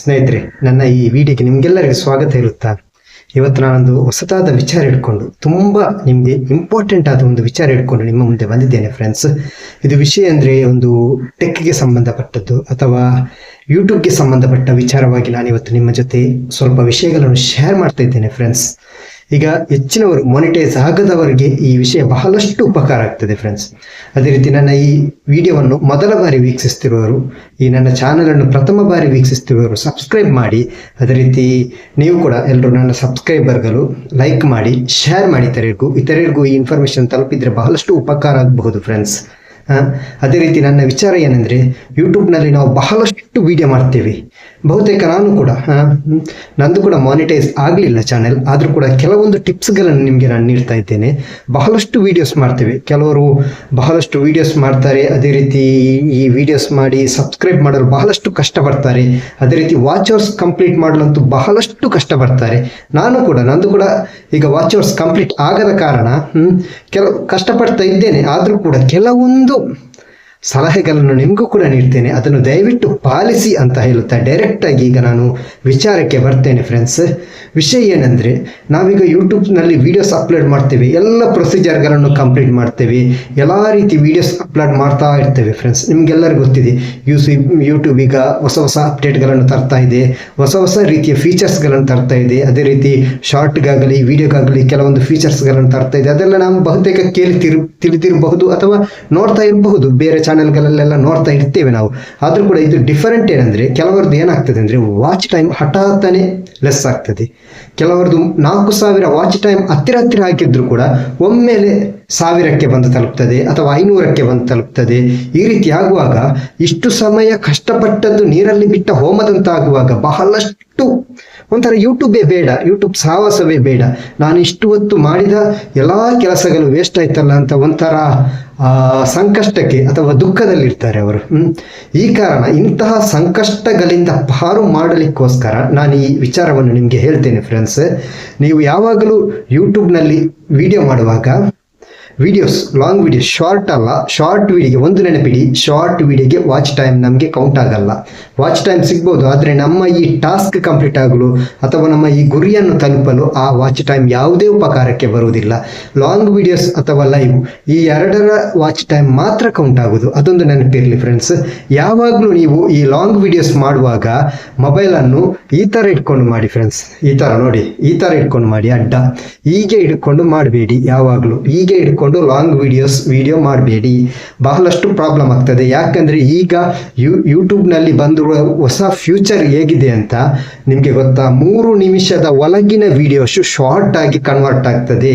ಸ್ನೇಹಿತರೆ, ನನ್ನ ಈ ವಿಡಿಯೋಗೆ ನಿಮ್ಗೆಲ್ಲರಿಗೂ ಸ್ವಾಗತ ಇರುತ್ತಾ? ಇವತ್ತು ನಾನೊಂದು ಹೊಸದಾದ ವಿಚಾರ ಇಟ್ಕೊಂಡು ತುಂಬ ನಿಮಗೆ ಇಂಪಾರ್ಟೆಂಟ್ ಆದ ಒಂದು ವಿಚಾರ ಇಟ್ಕೊಂಡು ನಿಮ್ಮ ಮುಂದೆ ಬಂದಿದ್ದೇನೆ ಫ್ರೆಂಡ್ಸ್ ಇದು ವಿಷಯ ಅಂದರೆ ಒಂದು ಟೆಕ್ಗೆ ಸಂಬಂಧಪಟ್ಟದ್ದು ಅಥವಾ ಯೂಟ್ಯೂಬ್ಗೆ ಸಂಬಂಧಪಟ್ಟ ವಿಚಾರವಾಗಿ ನಾನು ಇವತ್ತು ನಿಮ್ಮ ಜೊತೆ ಸ್ವಲ್ಪ ವಿಷಯಗಳನ್ನು ಶೇರ್ ಮಾಡ್ತಾ ಇದ್ದೇನೆ ಫ್ರೆಂಡ್ಸ್ ಈಗ ಹೆಚ್ಚಿನವರು ಮೊನಿಟೈಸ್ ಆಗದವರಿಗೆ ಈ ವಿಷಯ ಬಹಳಷ್ಟು ಉಪಕಾರ ಆಗ್ತದೆ ಫ್ರೆಂಡ್ಸ್ ಅದೇ ರೀತಿ ನನ್ನ ಈ ವಿಡಿಯೋವನ್ನು ಮೊದಲ ಬಾರಿ ವೀಕ್ಷಿಸ್ತಿರುವವರು ಈ ನನ್ನ ಚಾನಲನ್ನು ಪ್ರಥಮ ಬಾರಿ ವೀಕ್ಷಿಸ್ತಿರುವವರು ಸಬ್ಸ್ಕ್ರೈಬ್ ಮಾಡಿ. ಅದೇ ರೀತಿ ನೀವು ಕೂಡ ಎಲ್ಲರೂ ನನ್ನ ಸಬ್ಸ್ಕ್ರೈಬರ್ಗಳು ಲೈಕ್ ಮಾಡಿ ಶೇರ್ ಮಾಡಿ ಇತರರಿಗೂ. ಇತರರಿಗೂ ಈ ಇನ್ಫಾರ್ಮೇಷನ್ ತಲುಪಿದರೆ ಬಹಳಷ್ಟು ಉಪಕಾರ ಆಗಬಹುದು ಫ್ರೆಂಡ್ಸ್ ಅದೇ ರೀತಿ ನನ್ನ ವಿಚಾರ ಏನಂದರೆ ಯೂಟ್ಯೂಬ್ನಲ್ಲಿ ನಾವು ಬಹಳಷ್ಟು ವಿಡಿಯೋ ಮಾಡ್ತೇವೆ. ಬಹುತೇಕ ನಾನು ಕೂಡ ನಂದು ಕೂಡ ಮಾನಿಟೈಸ್ ಆಗಲಿಲ್ಲ ಚಾನೆಲ್ ಆದರೂ ಕೂಡ ಕೆಲವೊಂದು ಟಿಪ್ಸ್ಗಳನ್ನು ನಿಮಗೆ ನಾನು ನೀಡ್ತಾ ಇದ್ದೇನೆ. ಬಹಳಷ್ಟು ವಿಡಿಯೋಸ್ ಮಾಡ್ತೇವೆ. ಕೆಲವರು ಬಹಳಷ್ಟು ವಿಡಿಯೋಸ್ ಮಾಡ್ತಾರೆ. ಅದೇ ರೀತಿ ಈ ವಿಡಿಯೋಸ್ ಮಾಡಿ ಸಬ್ಸ್ಕ್ರೈಬ್ ಮಾಡಲು ಬಹಳಷ್ಟು ಕಷ್ಟಪಡ್ತಾರೆ. ಅದೇ ರೀತಿ ವಾಚ್ ಕಂಪ್ಲೀಟ್ ಮಾಡಲಂತೂ ಬಹಳಷ್ಟು ಕಷ್ಟಪಡ್ತಾರೆ. ನಾನು ಕೂಡ, ನಂದು ಕೂಡ ಈಗ ವಾಚ್ ಕಂಪ್ಲೀಟ್ ಆಗದ ಕಾರಣ ಕೆಲವು ಕಷ್ಟಪಡ್ತಾ ಇದ್ದೇನೆ. ಆದರೂ ಕೂಡ ಕೆಲವೊಂದು ಸಲಹೆಗಳನ್ನು ನಿಮಗೂ ಕೂಡ ನೀಡ್ತೇನೆ. ಅದನ್ನು ದಯವಿಟ್ಟು ಪಾಲಿಸಿ ಅಂತ ಹೇಳುತ್ತಾ ಡೈರೆಕ್ಟಾಗಿ ಈಗ ನಾನು ವಿಚಾರಕ್ಕೆ ಬರ್ತೇನೆ ಫ್ರೆಂಡ್ಸ್ ವಿಷಯ ಏನಂದರೆ, ನಾವೀಗ ಯೂಟ್ಯೂಬ್ನಲ್ಲಿ ವೀಡಿಯೋಸ್ ಅಪ್ಲೋಡ್ ಮಾಡ್ತೇವೆ. ಎಲ್ಲ ಪ್ರೊಸೀಜರ್ಗಳನ್ನು ಕಂಪ್ಲೀಟ್ ಮಾಡ್ತೇವೆ. ಎಲ್ಲ ರೀತಿ ವೀಡಿಯೋಸ್ ಅಪ್ಲೋಡ್ ಮಾಡ್ತಾ ಇರ್ತೇವೆ ಫ್ರೆಂಡ್ಸ್ ನಿಮಗೆಲ್ಲರಿಗೂ ಗೊತ್ತಿದೆ ಯೂಸ್ ಯೂಟ್ಯೂಬ್ ಈಗ ಹೊಸ ಹೊಸ ಅಪ್ಡೇಟ್ಗಳನ್ನು ತರ್ತಾ ಇದೆ. ಹೊಸ ಹೊಸ ರೀತಿಯ ಫೀಚರ್ಸ್ಗಳನ್ನು ತರ್ತಾ ಇದೆ. ಅದೇ ರೀತಿ ಶಾರ್ಟ್ಗಾಗಲಿ ವಿಡಿಯೋಗಾಗಲಿ ಕೆಲವೊಂದು ಫೀಚರ್ಸ್ಗಳನ್ನು ತರ್ತಾ ಇದೆ. ಅದೆಲ್ಲ ನಾವು ಬಹುತೇಕ ಕೇಳಿ ತಿರು, ತಿಳಿದಿರಬಹುದು ಅಥವಾ ನೋಡ್ತಾ ಇರಬಹುದು. ಬೇರೆ ಚಾನೆಲ್ಗಳಲ್ಲೆಲ್ಲ ನೋಡ್ತಾ ಇರ್ತೇವೆ ನಾವು. ಆದರೂ ಕೂಡ ಇದು ಡಿಫರೆಂಟ್ ಏನಂದರೆ ಕೆಲವರದ್ದು ಏನಾಗ್ತದೆ ಅಂದರೆ ವಾಚ್ ಟೈಮ್ ಹಠಾತ್ತಾನೆ ಲೆಸ್ ಆಗ್ತದೆ. ಕೆಲವರದ್ದು ನಾಲ್ಕು ಸಾವಿರ ವಾಚ್ ಟೈಮ್ ಹತ್ತಿರ ಹತ್ತಿರ ಹಾಕಿದ್ರು ಕೂಡ ಒಮ್ಮೆಲೆ ಸಾವಿರಕ್ಕೆ ಬಂದು ತಲುಪ್ತದೆ ಅಥವಾ ಐನೂರಕ್ಕೆ ಬಂದು ತಲುಪ್ತದೆ. ಈ ರೀತಿ ಆಗುವಾಗ ಇಷ್ಟು ಸಮಯ ಕಷ್ಟಪಟ್ಟದ್ದು ನೀರಲ್ಲಿ ಬಿಟ್ಟ ಹೋಮದಂತಾಗುವಾಗ ಬಹಳಷ್ಟು ಒಂಥರ ಯೂಟ್ಯೂಬೇ ಬೇಡ ಯೂಟ್ಯೂಬ್ ಸಾಹಸವೇ ಬೇಡ. ನಾನು ಇಷ್ಟು ಹೊತ್ತು ಮಾಡಿದ ಎಲ್ಲ ಕೆಲಸಗಳು ವೇಸ್ಟ್ ಆಯ್ತಲ್ಲ ಅಂತ ಒಂಥರ ಸಂಕಷ್ಟಕ್ಕೆ ಅಥವಾ ದುಃಖದಲ್ಲಿರ್ತಾರೆ ಅವರು. ಈ ಕಾರಣ ಇಂತಹ ಸಂಕಷ್ಟಗಳಿಂದ ಪಾರು ಮಾಡಲಿಕ್ಕೋಸ್ಕರ ನಾನು ಈ ವಿಚಾರವನ್ನು ನಿಮಗೆ ಹೇಳ್ತೇನೆ ಫ್ರೆಂಡ್ಸ್ ನೀವು ಯಾವಾಗಲೂ ಯೂಟ್ಯೂಬ್ನಲ್ಲಿ ವಿಡಿಯೋ ಮಾಡುವಾಗ ವಿಡಿಯೋಸ್ ಲಾಂಗ್ ವಿಡಿಯೋ ಶಾರ್ಟ್ ಅಲ್ಲ ಶಾರ್ಟ್ ವಿಡಿಯೋಗೆ ಒಂದು ನೆನಪಿಡಿ ಶಾರ್ಟ್ ವಿಡಿಯೋಗೆ ವಾಚ್ ಟೈಮ್ ನಮಗೆ ಕೌಂಟ್ ಆಗಲ್ಲ. ವಾಚ್ ಟೈಮ್ ಸಿಗ್ಬೋದು, ಆದರೆ ನಮ್ಮ ಈ ಟಾಸ್ಕ್ ಕಂಪ್ಲೀಟ್ ಆಗಲು ಅಥವಾ ನಮ್ಮ ಈ ಗುರಿಯನ್ನು ತಲುಪಲು ಆ ವಾಚ್ ಟೈಮ್ ಯಾವುದೇ ಉಪಕಾರಕ್ಕೆ ಬರುವುದಿಲ್ಲ. ಲಾಂಗ್ ವಿಡಿಯೋಸ್ ಅಥವಾ ಲೈವ್ ಈ ಎರಡರ ವಾಚ್ ಟೈಮ್ ಮಾತ್ರ ಕೌಂಟ್ ಆಗೋದು ಅದೊಂದು ನೆನಪಿರಲಿ ಫ್ರೆಂಡ್ಸ್ ಯಾವಾಗಲೂ ನೀವು ಈ ಲಾಂಗ್ ವಿಡಿಯೋಸ್ ಮಾಡುವಾಗ ಮೊಬೈಲನ್ನು ಈ ಥರ ಇಟ್ಕೊಂಡು ಮಾಡಿ ಫ್ರೆಂಡ್ಸ್ ಈ ಥರ ನೋಡಿ, ಈ ಥರ ಇಟ್ಕೊಂಡು ಮಾಡಿ, ಅಡ್ಡ. ಹೀಗೆ ಹಿಡ್ಕೊಂಡು ಮಾಡಬೇಡಿ ಯಾವಾಗಲೂ. ಹೀಗೆ ಹಿಡ್ಕೊಂಡು ಲಾಂಗ್ ವಿಡಿಯೋಸ್ ವಿಡಿಯೋ ಮಾಡಬೇಡಿ. ಬಹಳಷ್ಟು ಪ್ರಾಬ್ಲಮ್ ಆಗ್ತದೆ. ಯಾಕಂದರೆ ಈಗ ಯೂ ಯೂಟ್ಯೂಬ್ನಲ್ಲಿ ಬಂದಿರುವ ಹೊಸ ಫ್ಯೂಚರ್ ಹೇಗಿದೆ ಅಂತ ನಿಮಗೆ ಗೊತ್ತಾ? ಮೂರು ನಿಮಿಷದ ಒಳಗಿನ ವಿಡಿಯೋಸು ಶಾರ್ಟ್ ಆಗಿ ಕನ್ವರ್ಟ್ ಆಗ್ತದೆ.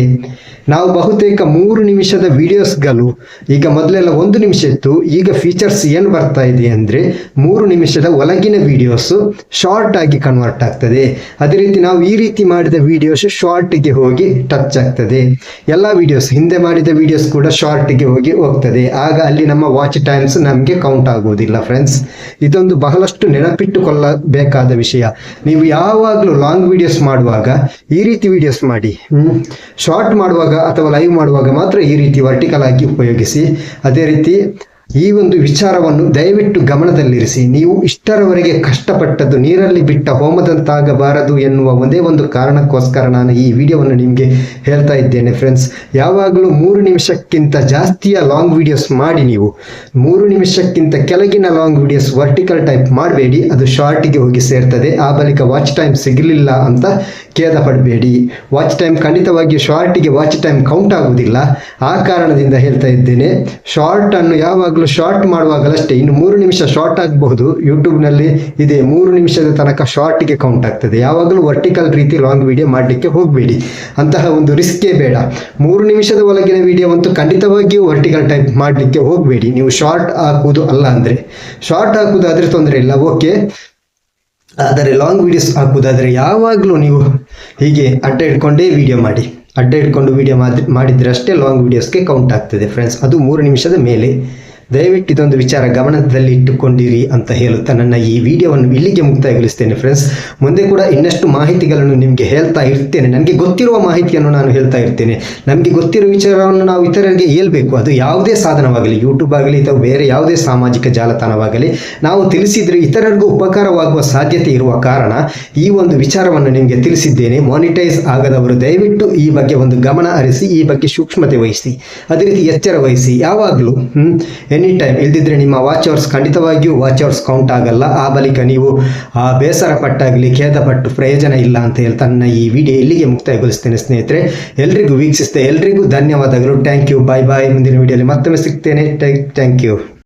ನಾವು ಬಹುತೇಕ ಮೂರು ನಿಮಿಷದ ವಿಡಿಯೋಸ್ಗಳು ಈಗ ಮೊದಲೆಲ್ಲ ಒಂದು ನಿಮಿಷ ಇತ್ತು. ಈಗ ಫೀಚರ್ಸ್ ಏನು ಬರ್ತಾ ಇದೆ ಅಂದರೆ ಮೂರು ನಿಮಿಷದ ಒಳಗಿನ ವಿಡಿಯೋಸು ಶಾರ್ಟ್ ಆಗಿ ಕನ್ವರ್ಟ್ ಆಗ್ತದೆ. ಅದೇ ರೀತಿ ನಾವು ಈ ರೀತಿ ಮಾಡಿದ ವಿಡಿಯೋಸ್ ಶಾರ್ಟ್ಗೆ ಹೋಗಿ ಟಚ್ ಆಗ್ತದೆ. ಎಲ್ಲ ವಿಡಿಯೋಸ್ ಹಿಂದೆ ಮಾಡಿದ ವಿಡಿಯೋಸ್ ಕೂಡ ಶಾರ್ಟ್ಗೆ ಹೋಗಿ ಹೋಗ್ತದೆ. ಆಗ ಅಲ್ಲಿ ನಮ್ಮ ವಾಚ್ ಟೈಮ್ಸ್ ನಮಗೆ ಕೌಂಟ್ ಆಗುವುದಿಲ್ಲ ಫ್ರೆಂಡ್ಸ್ ಇದೊಂದು ಬಹಳಷ್ಟು ನೆನಪಿಟ್ಟುಕೊಳ್ಳಬೇಕಾದ ವಿಷಯ. ನೀವು ಯಾವಾಗಲೂ ಲಾಂಗ್ ವಿಡಿಯೋಸ್ ಮಾಡುವಾಗ ಈ ರೀತಿ ವಿಡಿಯೋಸ್ ಮಾಡಿ. ಶಾರ್ಟ್ ಮಾಡುವಾಗ ಅಥವಾ ಲೈವ್ ಮಾಡುವಾಗ ಮಾತ್ರ ಈ ರೀತಿ ವರ್ಟಿಕಲ್ ಆಗಿ ಉಪಯೋಗಿಸಿ. ಅದೇ ರೀತಿ ಈ ಒಂದು ವಿಚಾರವನ್ನು ದಯವಿಟ್ಟು ಗಮನದಲ್ಲಿರಿಸಿ. ನೀವು ಇಷ್ಟರವರೆಗೆ ಕಷ್ಟಪಟ್ಟದ್ದು ನೀರಲ್ಲಿ ಬಿಟ್ಟ ಹೋಮದಂತಾಗಬಾರದು ಎನ್ನುವ ಒಂದೇ ಒಂದು ಕಾರಣಕ್ಕೋಸ್ಕರ ನಾನು ಈ ವಿಡಿಯೋವನ್ನು ನಿಮಗೆ ಹೇಳ್ತಾ ಇದ್ದೇನೆ ಫ್ರೆಂಡ್ಸ್ ಯಾವಾಗಲೂ ಮೂರು ನಿಮಿಷಕ್ಕಿಂತ ಜಾಸ್ತಿಯ ಲಾಂಗ್ ವಿಡಿಯೋಸ್ ಮಾಡಿ ನೀವು. ಮೂರು ನಿಮಿಷಕ್ಕಿಂತ ಕೆಳಗಿನ ಲಾಂಗ್ ವಿಡಿಯೋಸ್ ವರ್ಟಿಕಲ್ ಟೈಪ್ ಮಾಡಬೇಡಿ. ಅದು ಶಾರ್ಟಿಗೆ ಹೋಗಿ ಸೇರ್ತದೆ. ಆ ಬಳಿಕ ವಾಚ್ ಟೈಮ್ ಸಿಗಲಿಲ್ಲ ಅಂತ ಖೇದ ಪಡಬೇಡಿ ವಾಚ್ ಟೈಮ್ ಖಂಡಿತವಾಗಿಯೂ ಶಾರ್ಟಿಗೆ ವಾಚ್ ಟೈಮ್ ಕೌಂಟ್ ಆಗುವುದಿಲ್ಲ. ಆ ಕಾರಣದಿಂದ ಹೇಳ್ತಾ ಇದ್ದೇನೆ ಶಾರ್ಟ್ ಅನ್ನು ಯಾವಾಗಲೂ ಶಾರ್ಟ್ ಮಾಡುವಾಗಲಷ್ಟೇ ಇನ್ನು ಮೂರು ನಿಮಿಷ ಶಾರ್ಟ್ ಆಗಬಹುದು. ಯೂಟ್ಯೂಬ್ನಲ್ಲಿ ಇದೆ ಮೂರು ನಿಮಿಷದ ತನಕ ಶಾರ್ಟಿಗೆ ಕೌಂಟ್ ಆಗ್ತದೆ. ಯಾವಾಗಲೂ ವರ್ಟಿಕಲ್ ರೀತಿ ಲಾಂಗ್ ವಿಡಿಯೋ ಮಾಡಲಿಕ್ಕೆ ಹೋಗಬೇಡಿ. ಅಂತಹ ಒಂದು ರಿಸ್ಕೇ ಬೇಡ. ಮೂರು ನಿಮಿಷದ ಒಳಗಿನ ವಿಡಿಯೋ ಅಂತೂ ಖಂಡಿತವಾಗಿಯೂ ವರ್ಟಿಕಲ್ ಟೈಪ್ ಮಾಡಲಿಕ್ಕೆ ಹೋಗಬೇಡಿ. ನೀವು ಶಾರ್ಟ್ ಹಾಕುವುದು ಅಲ್ಲ ಅಂದರೆ. ಶಾರ್ಟ್ ಹಾಕುವುದಾದರೆ ತೊಂದರೆ ಇಲ್ಲ. ಓಕೆ ಆದರೆ ಲಾಂಗ್ ವಿಡಿಯೋಸ್ ಹಾಕುವುದಾದರೆ ಯಾವಾಗಲೂ ನೀವು ಹೀಗೆ ಅಡ್ಡ ಇಟ್ಕೊಂಡೇ ವಿಡಿಯೋ ಮಾಡಿ. ಅಡ್ಡ ಇಟ್ಕೊಂಡು ವೀಡಿಯೋ ಮಾಡಿದ್ರೆ ಅಷ್ಟೇ ಲಾಂಗ್ ವೀಡಿಯೋಸ್ಗೆ ಕೌಂಟ್ ಆಗ್ತದೆ ಫ್ರೆಂಡ್ಸ್ ಅದು ಮೂರು ನಿಮಿಷದ ಮೇಲೆ. ದಯವಿಟ್ಟು ಇದೊಂದು ವಿಚಾರ ಗಮನದಲ್ಲಿ ಇಟ್ಟುಕೊಂಡಿರಿ ಅಂತ ಹೇಳುತ್ತಾ ನನ್ನ ಈ ವಿಡಿಯೋವನ್ನು ಇಲ್ಲಿಗೆ ಮುಕ್ತಾಯಗೊಳಿಸ್ತೇನೆ ಫ್ರೆಂಡ್ಸ್ ಮುಂದೆ ಕೂಡ ಇನ್ನಷ್ಟು ಮಾಹಿತಿಗಳನ್ನು ನಿಮಗೆ ಹೇಳ್ತಾ ಇರ್ತೇನೆ. ನನಗೆ ಗೊತ್ತಿರುವ ಮಾಹಿತಿಯನ್ನು ನಾನು ಹೇಳ್ತಾ ಇರ್ತೇನೆ. ನಮಗೆ ಗೊತ್ತಿರುವ ವಿಚಾರವನ್ನು ನಾವು ಇತರರಿಗೆ ಹೇಳ್ಬೇಕು. ಅದು ಯಾವುದೇ ಸಾಧನವಾಗಲಿ ಯೂಟ್ಯೂಬ್ ಆಗಲಿ ಅಥವಾ ಬೇರೆ ಯಾವುದೇ ಸಾಮಾಜಿಕ ಜಾಲತಾಣವಾಗಲಿ, ನಾವು ತಿಳಿಸಿದರೆ ಇತರರಿಗೂ ಉಪಕಾರವಾಗುವ ಸಾಧ್ಯತೆ ಇರುವ ಕಾರಣ ಈ ಒಂದು ವಿಚಾರವನ್ನು ನಿಮಗೆ ತಿಳಿಸಿದ್ದೇನೆ. ಮಾನಿಟೈಸ್ ಆಗದವರು ದಯವಿಟ್ಟು ಈ ಬಗ್ಗೆ ಒಂದು ಗಮನ ಹರಿಸಿ, ಈ ಬಗ್ಗೆ ಸೂಕ್ಷ್ಮತೆ ವಹಿಸಿ. ಅದೇ ರೀತಿ ಎಚ್ಚರ ವಹಿಸಿ. ಯಾವಾಗಲೂ ಎನಿ ಟೈಮ್ ಇಲ್ದಿದ್ರೆ ನಿಮ್ಮ ವಾಚ್ ಅವರ್ಸ್ ಖಂಡಿತವಾಗಿಯೂ ವಾಚ್ ಅವರ್ಸ್ ಕೌಂಟ್ ಆಗಲ್ಲ. ಆ ಬಳಿಕ ನೀವು, ಆ ಬೇಸರ ಪಟ್ಟಾಗಲಿ ಖೇದ ಪಟ್ಟು ಪ್ರಯೋಜನ ಇಲ್ಲ ಅಂತ ಹೇಳ್ತಾ ನನ್ನ ಈ ವಿಡಿಯೋ ಇಲ್ಲಿಗೆ ಮುಕ್ತಾಯಗೊಳಿಸ್ತೇನೆ ಸ್ನೇಹಿತರೆ. ಎಲ್ರಿಗೂ ವೀಕ್ಷಿಸ್ತೇನೆ ಎಲ್ರಿಗೂ ಧನ್ಯವಾದಗಳು. ಥ್ಯಾಂಕ್ ಯು ಬಾಯ್ ಬಾಯ್ ಮುಂದಿನ ವಿಡಿಯೋಲಿ ಮತ್ತೊಮ್ಮೆ ಸಿಗ್ತೇನೆ. Thank you